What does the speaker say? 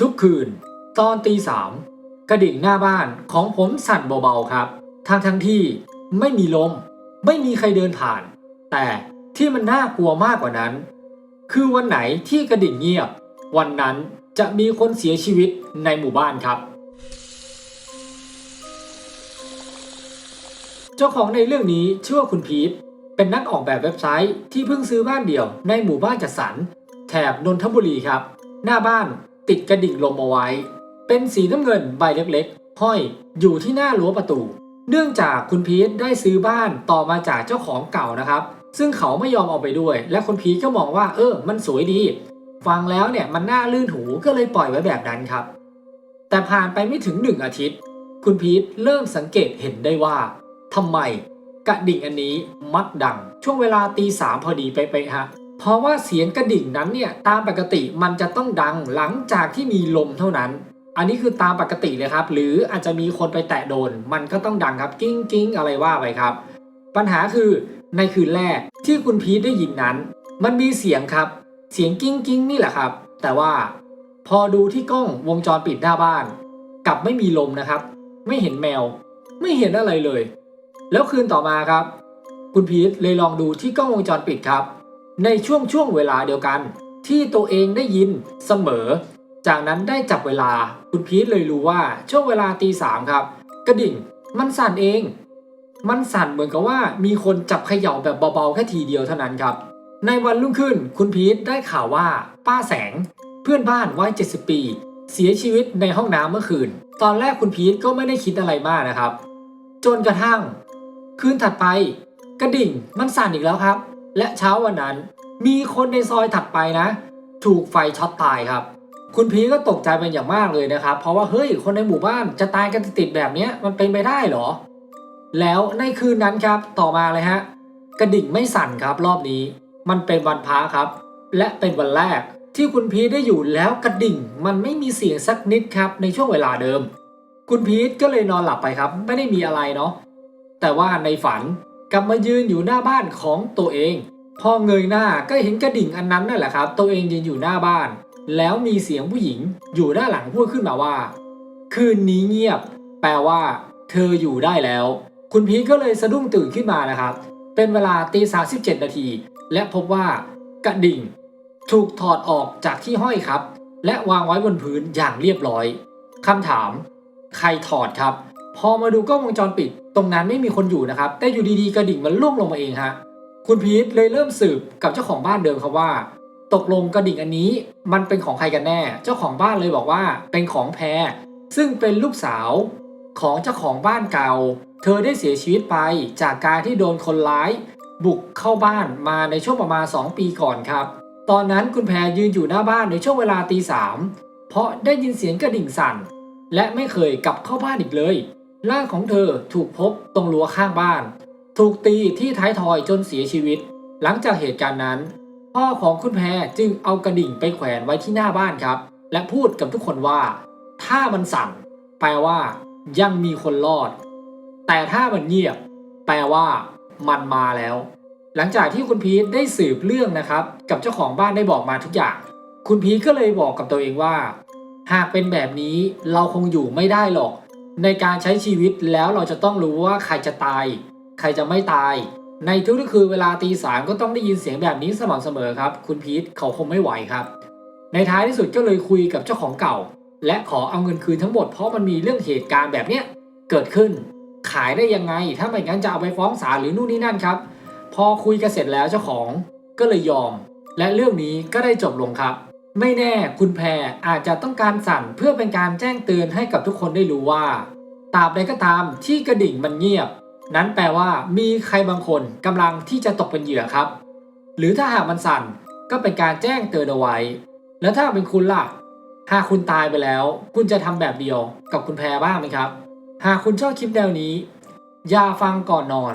ทุกคืน ตอนตีสามกระดิ่งหน้าบ้านของผมสั่นเบาๆครับ ทั้งทั้งที่ไม่มีลม ไม่มีใครเดินผ่าน แต่ที่มันน่ากลัวมากกว่านั้น คือวันไหนที่กระดิ่งเงียบ วันนั้นจะมีคนเสียชีวิตในหมู่บ้านครับ เจ้าของในเรื่องนี้ชื่อว่าคุณพีทเป็นนักออกแบบเว็บไซต์ที่เพิ่งซื้อบ้านเดี่ยวในหมู่บ้านจัดสรรแถบนนทบุรีครับ หน้าบ้าน ติดกระดิ่งลมเอาไว้ เป็นสีน้ำเงินใบเล็กๆ ห้อยอยู่ที่หน้ารั้วประตู เนื่องจากคุณพีทได้ซื้อบ้านต่อมาจากเจ้าของเก่านะครับ ซึ่งเขาไม่ยอมเอาไปด้วย และคุณพีทก็มองว่า เออ มันสวยดี ฟังแล้วเนี่ยมันน่าลื่นหูก็เลยปล่อยไว้แบบนั้นครับ แต่ผ่านไปไม่ถึงหนึ่งอาทิตย์ คุณพีทเริ่มสังเกตเห็นได้ว่าทำไมกระดิ่งอันนี้มักดังช่วงเวลาตีสามพอดีไปไปฮะ เพราะว่าเสียงกระดิ่งนั้นเนี่ยตามปกติมันจะต้องดังหลังจากที่มีลมเท่านั้น อันนี้คือตามปกติเลยครับ หรืออาจจะมีคนไปแตะโดน มันก็ต้องดังครับกิ้งกิ้งอะไรว่าไปครับ ปัญหาคือในคืนแรกที่คุณพีทได้ยินนั้น มันมีเสียงครับ เสียงกิ้งกิ้งนี่แหละครับ แต่ว่าพอดูที่กล้องวงจรปิดหน้าบ้าน กลับไม่มีลมนะครับ ไม่เห็นแมว ไม่เห็นอะไรเลย แล้วคืนต่อมาครับ คุณพีทเลยลองดูที่กล้องวงจรปิดครับ ในช่วงช่วงเวลาเดียวกัน ที่ตัวเองได้ยินเสมอ จากนั้นได้จับเวลาคุณพีทเลยรู้ว่าช่วงเวลาตีสามครับ กระดิ่งมันสั่นเอง มันสั่นเหมือนกับว่ามีคนจับเขย่าแบบเบาๆแค่ทีเดียวเท่านั้นครับ ในวันรุ่งขึ้นคุณพีทได้ข่าวว่าป้าแสง เพื่อนบ้านวัย70 ปี เสียชีวิตในห้องน้ำเมื่อคืน ตอนแรกคุณพีทก็ไม่ได้คิดอะไรมากนะครับ จนกระทั่ง คืนถัดไป กระดิ่งมันสั่นอีกแล้วครับ และเช้าวันนั้น มีคนในซอยถัดไปนะ ถูกไฟช็อตตายครับ คุณพีก็ตกใจเป็นอย่างมากเลยนะครับ เพราะว่าเฮ้ยคนในหมู่บ้านจะตายกันติดแบบนี้มันเป็นไปได้หรอ แล้วในคืนนั้นครับต่อมาเลยฮะกระดิ่งไม่สั่นครับรอบนี้ มันเป็นวันพระครับ และเป็นวันแรกที่คุณพีทได้อยู่แล้วกระดิ่ง มันไม่มีเสียงสักนิดครับในช่วงเวลาเดิม คุณพีทก็เลยนอนหลับไปครับ ไม่ได้มีอะไรเนาะแต่ว่าในฝัน กลับมายืนอยู่หน้าบ้านของตัวเอง พอเงยหน้าก็เห็นกระดิ่งอันนั้นนั่นแหละครับ ตัวเองยืนอยู่หน้าบ้าน แล้วมีเสียงผู้หญิงอยู่ด้านหลังพูดขึ้นมาว่า คืนนี้เงียบ แปลว่า เธออยู่ได้แล้ว คุณพีทก็เลยสะดุ้งตื่นขึ้นมานะครับ เป็นเวลาตีสาสิบเจ็ดนาที และพบว่ากระดิ่ง ถูกถอดออกจากที่ห้อยครับ และวางไว้บนพื้นอย่างเรียบร้อยคำถาม ใครถอดครับ พอมาดูกล้องวงจรปิด ตรงนั้นไม่มีคนอยู่นะครับ แต่อยู่ดีๆกระดิ่งมันล่วงลงมาเองฮะ คุณพีทเลยเริ่มสืบกับเจ้าของบ้านเดิมครับว่า ตกลงกระดิ่งอันนี้มันเป็นของใครกันแน่ เจ้าของบ้านเลยบอกว่าเป็นของแพร ซึ่งเป็นลูกสาวของเจ้าของบ้านเก่า เธอได้เสียชีวิตไปจากการที่โดนคนร้าย บุกเข้าบ้านมาในช่วงประมาณ 2 ปีก่อนครับ ตอนนั้นคุณแพรยืนอยู่หน้าบ้านในช่วงเวลาตีสามเพราะได้ยินเสียงกระดิ่งสั่น และไม่เคยกลับเข้าบ้านอีกเลย ร่างของเธอถูกพบตรงรั้วข้างบ้าน ถูกตีที่ท้ายทอยจนเสียชีวิต หลังจากเหตุการณ์นั้น พ่อของคุณแพรจึงเอากระดิ่งไปแขวนไว้ที่หน้าบ้านครับ และพูดกับทุกคนว่า ถ้ามันสั่น แปลว่า ยังมีคนรอด แต่ถ้ามันเงียบ แปลว่า มันมาแล้ว หลังจากที่คุณพีทได้สืบเรื่องนะครับ กับเจ้าของบ้านได้บอกมาทุกอย่าง คุณพีทก็เลยบอกกับตัวเองว่า หากเป็นแบบนี้เราคงอยู่ไม่ได้หรอก ในการใช้ชีวิตแล้วเราจะต้องรู้ว่าใครจะตาย ใครจะไม่ตาย ในทุกๆคืนเวลาตีสามก็ต้องได้ยินเสียงแบบนี้สม่ำเสมอครับ คุณพีทเขาคงไม่ไหวครับ ในท้ายที่สุดก็เลยคุยกับเจ้าของเก่า และขอเอาเงินคืนทั้งหมดเพราะมันมีเรื่องเหตุการณ์แบบเนี้ยเกิดขึ้น ขายได้ยังไง ถ้าไม่งั้นจะเอาไปฟ้องศาลหรือนู่นนี่นั่นครับ พอคุยกันเสร็จแล้วเจ้าของก็เลยยอม และเรื่องนี้ก็ได้จบลงครับไม่แน่คุณแพรอาจจะต้องการสั่นเพื่อเป็นการแจ้งเตือนให้กับทุกคนได้รู้ว่า ตราบใดก็ตามที่กระดิ่งมันเงียบ นั้นแปลว่ามีใครบางคนกำลังที่จะตกเป็นเหยื่อครับ หรือถ้าหากมันสั่นก็เป็นการแจ้งเตือนเอาไว้ แล้วถ้าเป็นคุณล่ะ หากคุณตายไปแล้ว คุณจะทำแบบเดียวกับคุณแพรบ้างไหมครับ หากคุณชอบคลิปแนวนี้ อย่าฟังก่อนนอน